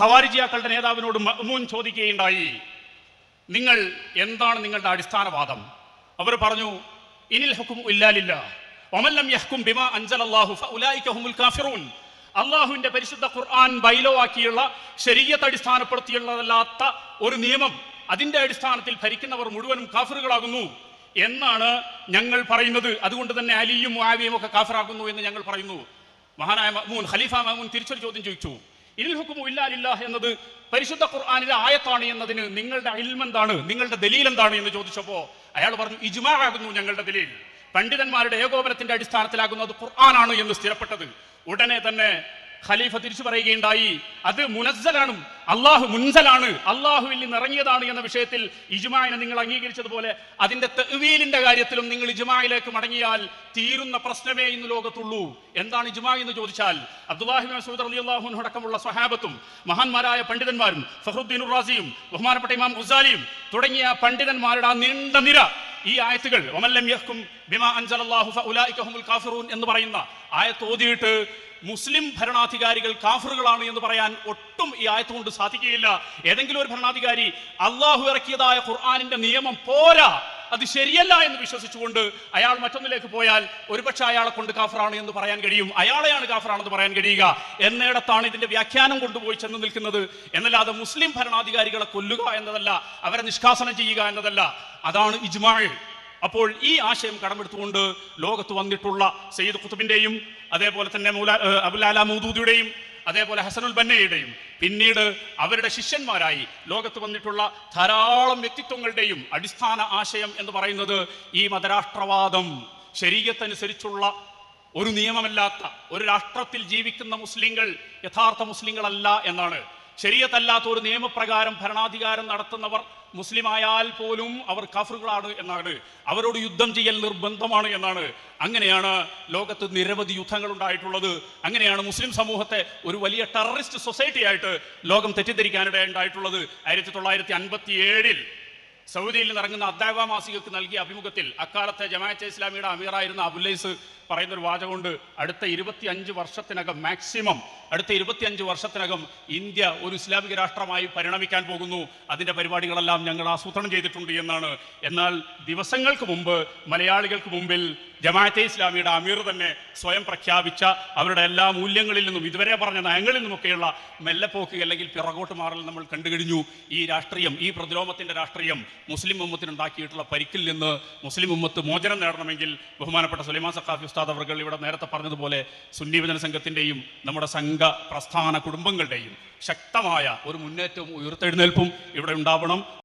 ഖവാരിജിയാക്കളുടെ നേതാവിനോട് മഹ്മൂൻ ചോദിക്കുകയുണ്ടായി. നിങ്ങൾ എന്താണ് നിങ്ങളുടെ അടിസ്ഥാനവാദം? അവർ പറഞ്ഞു ഇനിൽ ഹുക്കും ഇല്ലാലില്ല. ഒമല്ലം യഹ്കും ബിമാ അഞ്ചൽ അള്ളാഹു കാഫിറൂൻ. അള്ളാഹുവിന്റെ പരിശുദ്ധ ഖുർആൻ ബൈലോ ആക്കിയുള്ള ശരീരത്തെ അടിസ്ഥാനപ്പെടുത്തിയുള്ളതല്ലാത്ത ഒരു നിയമം അതിന്റെ അടിസ്ഥാനത്തിൽ ഭരിക്കുന്നവർ മുഴുവനും കാഫിറുകളാകുന്നു എന്നാണ് ഞങ്ങൾ പറയുന്നത്. അതുകൊണ്ട് തന്നെ അലിയും ആവിയും ഒക്കെ കാഫിറാകുന്നു എന്ന് ഞങ്ങൾ പറയുന്നു. മഹാനായ മഹ്മൂൻ ഖലീഫ മഹ്മൂൻ തിരിച്ചൊരു ചോദ്യം ചോദിച്ചു. ഇനിൽ എന്നത് പരിശുദ്ധ ഖുർആാനിലെ ആയത്താണ് എന്നതിന് നിങ്ങളുടെ എന്താണ് നിങ്ങളുടെ ദലീൽ എന്താണ് എന്ന് ചോദിച്ചപ്പോ അയാൾ പറഞ്ഞു ഇജ്മാ ആകുന്നു ഞങ്ങളുടെ ദലീൽ. പണ്ഡിതന്മാരുടെ ഏകോപനത്തിന്റെ അടിസ്ഥാനത്തിലാകുന്നത് ഖുർആനാണ് എന്ന് സ്ഥിരപ്പെട്ടത്. ഉടനെ തന്നെ ഖലീഫ തിരിച്ചു പറയുകയുണ്ടായി അത് മുനസ്സലാണ് അള്ളാഹു മുൻസലാണ് അള്ളാഹുവിൽ നിന്ന് ഇറങ്ങിയതാണ് എന്ന വിഷയത്തിൽ ഇജുമായിനെ നിങ്ങൾ അംഗീകരിച്ചതുപോലെ അതിന്റെ തെവീലിന്റെ കാര്യത്തിലും നിങ്ങൾ ഇജുമായിലേക്ക് മടങ്ങിയാൽ തീരുന്ന പ്രശ്നമേ ഇന്ന് ലോകത്തുള്ളൂ. എന്താണ് ഇജുമാ എന്ന് ചോദിച്ചാൽ അബ്ദുല്ലാഹിബിൻ മസൂദ് അലി അള്ളാഹുൻ അടക്കമുള്ള സ്വഹാബത്തും മഹാന്മാരായ പണ്ഡിതന്മാരും ഫഹ്റുദ്ദീൻ റാസിയും ബഹുമാനപ്പെട്ട ഇമാം ഗുസാലിയും തുടങ്ങിയ പണ്ഡിതന്മാരുടെ ആ നീണ്ട നിര ഈ ആയത്തുകൾ എന്ന് പറയുന്ന ആയത്ത് ഓതിയിട്ട് മുസ്ലിം ഭരണാധികാരികൾ കാഫറുകളാണ് എന്ന് പറയാൻ ഒട്ടും ഈ ആയത്ത് കൊണ്ട് സാധിക്കുകയില്ല. ഏതെങ്കിലും ഒരു ഭരണാധികാരി അള്ളാഹു ഇറക്കിയതായ ഖുർആാനിന്റെ നിയമം പോരാ അത് ശരിയല്ല എന്ന് വിശ്വസിച്ചുകൊണ്ട് അയാൾ മറ്റൊന്നിലേക്ക് പോയാൽ ഒരുപക്ഷെ അയാളെ കൊണ്ട് കാഫറാണ് എന്ന് പറയാൻ കഴിയും. അയാളെയാണ് കാഫറാണെന്ന് പറയാൻ കഴിയുക. എന്നിടത്താണ് ഇതിന്റെ വ്യാഖ്യാനം കൊണ്ടുപോയി ചെന്ന് നിൽക്കുന്നത്. എന്നല്ലാതെ മുസ്ലിം ഭരണാധികാരികളെ കൊല്ലുക എന്നതല്ല അവരെ നിഷ്കാസനം ചെയ്യുക എന്നതല്ല. അതാണ് ഇജ്മാഴ് അപ്പോൾ ഈ ആശയം കടമെടുത്തുകൊണ്ട് ലോകത്ത് വന്നിട്ടുള്ള സയ്യിദ് കുത്തുബിന്റെയും അതേപോലെ തന്നെ അബുലാല മൗദൂദിയുടെയും അതേപോലെ ഹസനുൽ ബന്നയുടെയും പിന്നീട് അവരുടെ ശിഷ്യന്മാരായി ലോകത്ത് വന്നിട്ടുള്ള ധാരാളം വ്യക്തിത്വങ്ങളുടെയും അടിസ്ഥാന ആശയം എന്ന് പറയുന്നത് ഈ മതരാഷ്ട്രവാദം. ശരീരത്തനുസരിച്ചുള്ള ഒരു നിയമമല്ലാത്ത ഒരു രാഷ്ട്രത്തിൽ ജീവിക്കുന്ന മുസ്ലിങ്ങൾ യഥാർത്ഥ മുസ്ലിങ്ങളല്ല എന്നാണ് ശരീരത്തല്ലാത്ത ഒരു നിയമപ്രകാരം ഭരണാധികാരം നടത്തുന്നവർ മുസ്ലിമായാൽ പോലും അവർ കാഫറുകളാണ് എന്നാണ്. അവരോട് യുദ്ധം ചെയ്യൽ നിർബന്ധമാണ് എന്നാണ്. അങ്ങനെയാണ് ലോകത്ത് നിരവധി യുദ്ധങ്ങൾ ഉണ്ടായിട്ടുള്ളത്. അങ്ങനെയാണ് മുസ്ലിം സമൂഹത്തെ ഒരു വലിയ ടെററിസ്റ്റ് സൊസൈറ്റി ആയിട്ട് ലോകം തെറ്റിദ്ധരിക്കാനിടയുണ്ടായിട്ടുള്ളത്. ആയിരത്തി തൊള്ളായിരത്തി അൻപത്തി ഏഴിൽ സൗദിയിൽ ഇറങ്ങുന്ന അദ്ദാവ മാസികക്ക് നൽകിയ അഭിമുഖത്തിൽ അക്കാലത്തെ ജമാഅത്തെ ഇസ്ലാമിയുടെ അമീറായിരുന്ന അബുല്ലൈസ് പറയുന്ന ഒരു വാചകമുണ്ട്. അടുത്ത ഇരുപത്തി അഞ്ച് വർഷത്തിനകം മാക്സിമം അടുത്ത ഇരുപത്തിയഞ്ച് വർഷത്തിനകം ഇന്ത്യ ഒരു ഇസ്ലാമിക രാഷ്ട്രമായി പരിണമിക്കാൻ പോകുന്നു. അതിന്റെ പരിപാടികളെല്ലാം ഞങ്ങൾ ആസൂത്രണം ചെയ്തിട്ടുണ്ട് എന്നാണ്. എന്നാൽ ദിവസങ്ങൾക്ക് മുമ്പ് മലയാളികൾക്ക് മുമ്പിൽ ജമാഅത്തെ ഇസ്ലാമിയുടെ അമീർ തന്നെ സ്വയം പ്രഖ്യാപിച്ച അവരുടെ എല്ലാ മൂല്യങ്ങളിൽ നിന്നും ഇതുവരെ പറഞ്ഞ നയങ്ങളിൽ നിന്നുമൊക്കെയുള്ള മെല്ലെപ്പോക്ക് അല്ലെങ്കിൽ പിറകോട്ട് മാറൽ നമ്മൾ കണ്ടുകഴിഞ്ഞു. ഈ രാഷ്ട്രീയം ഈ പ്രതിലോമത്തിന്റെ രാഷ്ട്രീയം മുസ്ലിം ഉമ്മത്തിനുണ്ടാക്കിയിട്ടുള്ള പരിക്കിൽ നിന്ന് മുസ്ലിം ഉമ്മത്ത് മോചനം നേടണമെങ്കിൽ ബഹുമാനപ്പെട്ട സുലൈമാൻ സഖാഫി ഉസ്താദ് അവർ ഇവിടെ നേരത്തെ പറഞ്ഞതുപോലെ സുന്നി വിജന സംഘത്തിന്റെയും നമ്മുടെ സംഘ പ്രസ്ഥാന കുടുംബങ്ങളുടെയും ശക്തമായ ഒരു മുന്നേറ്റവും ഉയർത്തെഴുന്നേൽപ്പും ഇവിടെ ഉണ്ടാവണം.